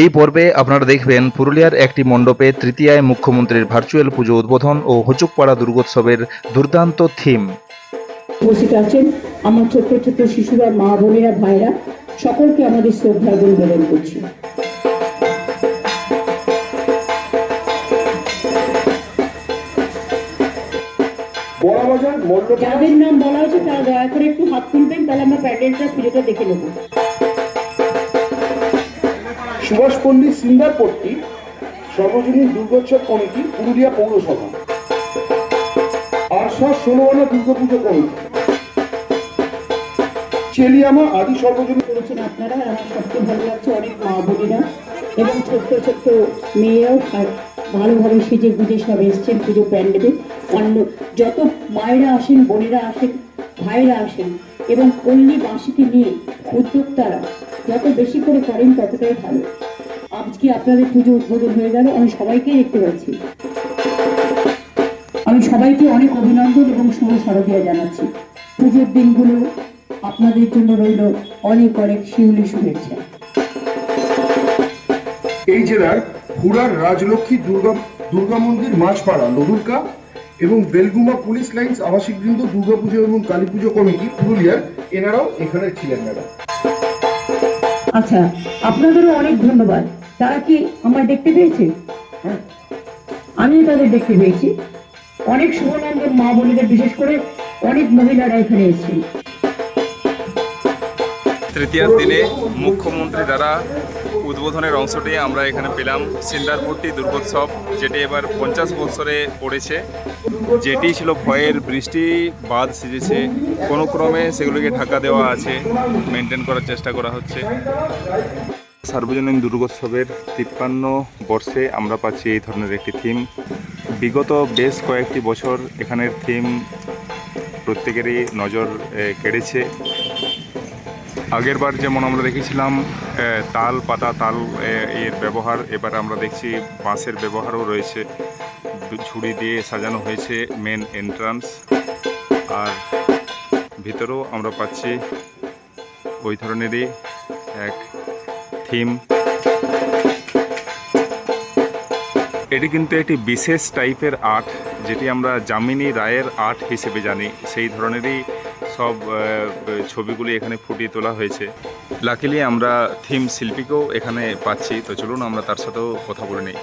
এই পর্বে আপনারা দেখবেন পুরুলিয়ার একটি মণ্ডপে তৃতীয়ায় মুখ্যমন্ত্রীর ভার্চুয়াল পুজো উদ্বোধন ও হুচুকপাড়া দুর্গোৎসবের দুর্দান্ত থিম। উপস্থিত আছেন আমার ছোট্ট ছোট্ট শিশুরা মা বোনেরা ভাইরা সকলকে আমাদের শ্রদ্ধা নিবেদন করছি। যাদের নাম বলা হচ্ছে তারা দয়া করে একটু হাত তুলবেন তাহলে আমরা প্যান্ডেলটা পুজোটা দেখে নেব। সুভাষ পল্লী সিঙ্গারপট্টি সর্বজনীন দুর্গোৎসব কমিটি, পুরুলিয়া পৌরসভা। আরশা ষোলোয়ানা দুর্গাপুজো কমিটি। চেলিয়ামা আদি সর্বজনীন করেছেন আপনারা আমার সবচেয়ে ভালো লাগছে অনেক মা বোনেরা এবং ছোট্ট ছোট্ট মেয়েরাও, আর ভালোভাবে সেজে গুজে সব এসছেন পুজো প্যান্ডেলে। অন্য যত মায়েরা আসেন, বোনেরা আসেন ভাইরা আসেন, এবং পল্লী বাঁশিকে নিয়ে উদ্যোক্তারা যত বেশি করে করেন ততটাই ভালো। আজকে আপনাদের পুজো উদ্বোধন হয়ে গেল, আমি সবাইকেই দেখতে পাচ্ছি। আমি সবাইকে অনেক অভিনন্দন এবং শুভ শারদীয়া জানাচ্ছি। পুজোর দিনগুলো আপনাদের জন্য রইল অনেক অনেক শিউলি শুভেচ্ছা। এই জেলার হুড়ার রাজলক্ষ্মী দুর্গা দুর্গা মন্দির মাছপাড়া নদুরকা এবং বেলগুমা পুলিশ লাইন্স আবাসিক বৃন্দ, দুর্গাপুজো এবং কালী পুজো কমিটি পুরুলিয়ার এনারাও এখানে ছিলেন ম্যাডাম। আচ্ছা আপনাদেরও অনেক ধন্যবাদ। তারা কি আমার দেখতে পেয়েছে? হ্যাঁ। আমিও তাদের দেখতে পেয়েছি। অনেক শুভনন্দন মা বোনেদের বিশেষ করে অনেক মহিলারা এখানে এসেছেন। তৃতীয়ার দিনে মুখ্যমন্ত্রী দ্বারা উদ্বোধনের অংশটি আমরা এখানে পেলাম। সিন্দারপট্টি দুর্গোৎসব যেটি এবার পঞ্চাশ বছরে পড়েছে। যেটি ছিল ভয়ের বৃষ্টি বাদ সিজেছে। কোনো ক্রমে সেগুলোকে ঢাকা দেওয়া আছে মেনটেন করার চেষ্টা করা হচ্ছে। সার্বজনীন দুর্গোৎসবের তিপ্পান্ন বর্ষে আমরা পাচ্ছি এই ধরনের একটি থিম বিগত বেশ কয়েকটি বছর এখানের থিম প্রত্যেকেরই নজর এ, কেড়েছে আগেরবার যেমন আমরা দেখেছিলাম তাল, পাতা, তাল এর ব্যবহার, এবার আমরা দেখছি বাঁশের ব্যবহারও রয়েছে। ঝুড়ি দিয়ে সাজানো হয়েছে মেন এন্ট্রান্স আর ভিতরেও আমরা পাচ্ছি ওই ধরনেরই এক থিম এটি কিন্তু একটি বিশেষ টাইপের আর্ট যেটি আমরা যামিনী রায়ের আর্ট হিসেবে জানি। সেই ধরনেরই সব ছবিগুলি এখানে ফুটিয়ে তোলা হয়েছে। লাকিলি আমরা থিম শিল্পীকেও এখানে পাচ্ছি। তো চলুন আমরা তার সাথেও কথা বলে নিই।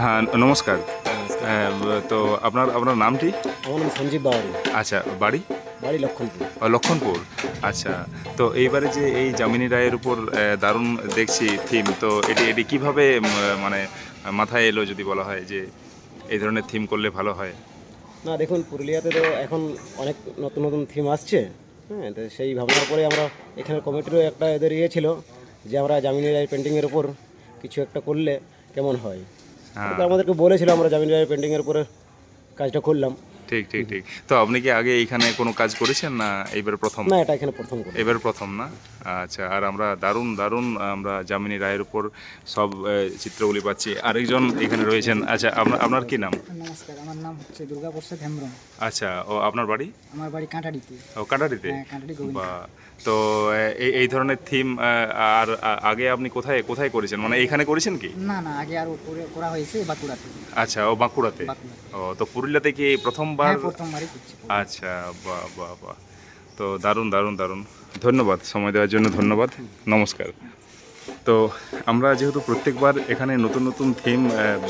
হ্যাঁ নমস্কার। হ্যাঁ, তো আপনার আপনার নামটি আমার নাম সঞ্জীব বাওয়ারি আচ্ছা বাড়ি? বাড়ি লক্ষণপুর। লক্ষণপুর। আচ্ছা তো এইবারে যে এই যামিনী রায়ের উপর দারুণ দেখছি থিম তো এটি এটি কীভাবে মানে মাথায় এলো যদি বলা হয় যে এই ধরনের থিম করলে ভালো হয়? না দেখুন পুরুলিয়াতে তো এখন অনেক নতুন নতুন থিম আসছে হ্যাঁ তো সেই ভাবনার পরে আমরা এখানে কমিটিরও একটা এদের ইয়ে ছিল যে আমরা জামিনী রায় পেন্টিংয়ের উপর কিছু একটা করলে কেমন হয়। হ্যাঁ। তো আমাদেরকে বলেছিল আমরা জামিনী রায় পেন্টিংয়ের উপরে কাজটা করলাম। ঠিক ঠিক ঠিক। তো আপনি কি আগে এইখানে কোনো কাজ করেছেন না এইবার প্রথম? না এটা এখানে প্রথম এবার প্রথম না? আচ্ছা আর আমরা দারুণ দারুণ আমরা যামিনী রায়ের উপর সব চিত্রগুলি পাচ্ছি। আরেকজন এখানে রয়েছেন। আচ্ছা আপনার আপনার কি নাম? নমস্কার আমার নাম হচ্ছে দুর্গা প্রসাদ হেমব্রম। আচ্ছা ও আপনার বাড়ি? আমার বাড়ি কাঁটাডিতে ও কাটারিতে হ্যাঁ, বা তো এই এই ধরনের থিম আর আগে আপনি কোথায় কোথায় করেছেন? মানে এখানে করেছেন কি? না না আগে আরও করে- করা হয়েছে বাঁকুড়াতে। আচ্ছা ও বাঁকুড়াতে? ও তো পুরুলিয়াতে কি এই প্রথমবার হ্যাঁ প্রথমবারই করছি আচ্ছা বাহ বাহ বাহ। তো দারুণ দারুণ দারুণ। ধন্যবাদ সময় দেওয়ার জন্য ধন্যবাদ। নমস্কার। তো আমরা যেহেতু প্রত্যেকবার এখানে নতুন নতুন থিম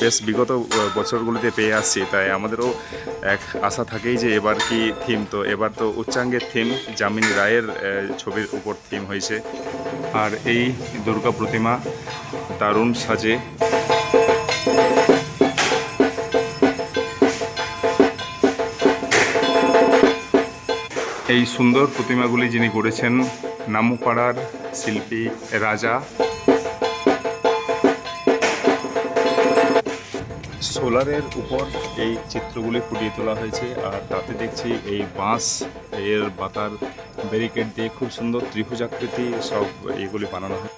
বেশ বিগত বছরগুলিতে পেয়ে আসছি তাই আমাদেরও এক আশা থাকেই যে এবার কি থিম তো এবার তো উচ্চাঙ্গের থিম জামিন রায়ের ছবির উপর থিম হয়েছে। আর এই দুর্গা প্রতিমা দারুণ সাজে এই সুন্দর প্রতিমাগুলি যিনি করেছেন, নামুপাড়ার শিল্পী রাজা। সোলারের উপর এই চিত্রগুলি ফুটিয়ে তোলা হয়েছে, আর তাতে দেখছি এই বাঁশ, এর বাতার, ব্যারিকেড দিয়ে খুব সুন্দর ত্রিভুজাকৃতি সব এইগুলি বানানো হয়।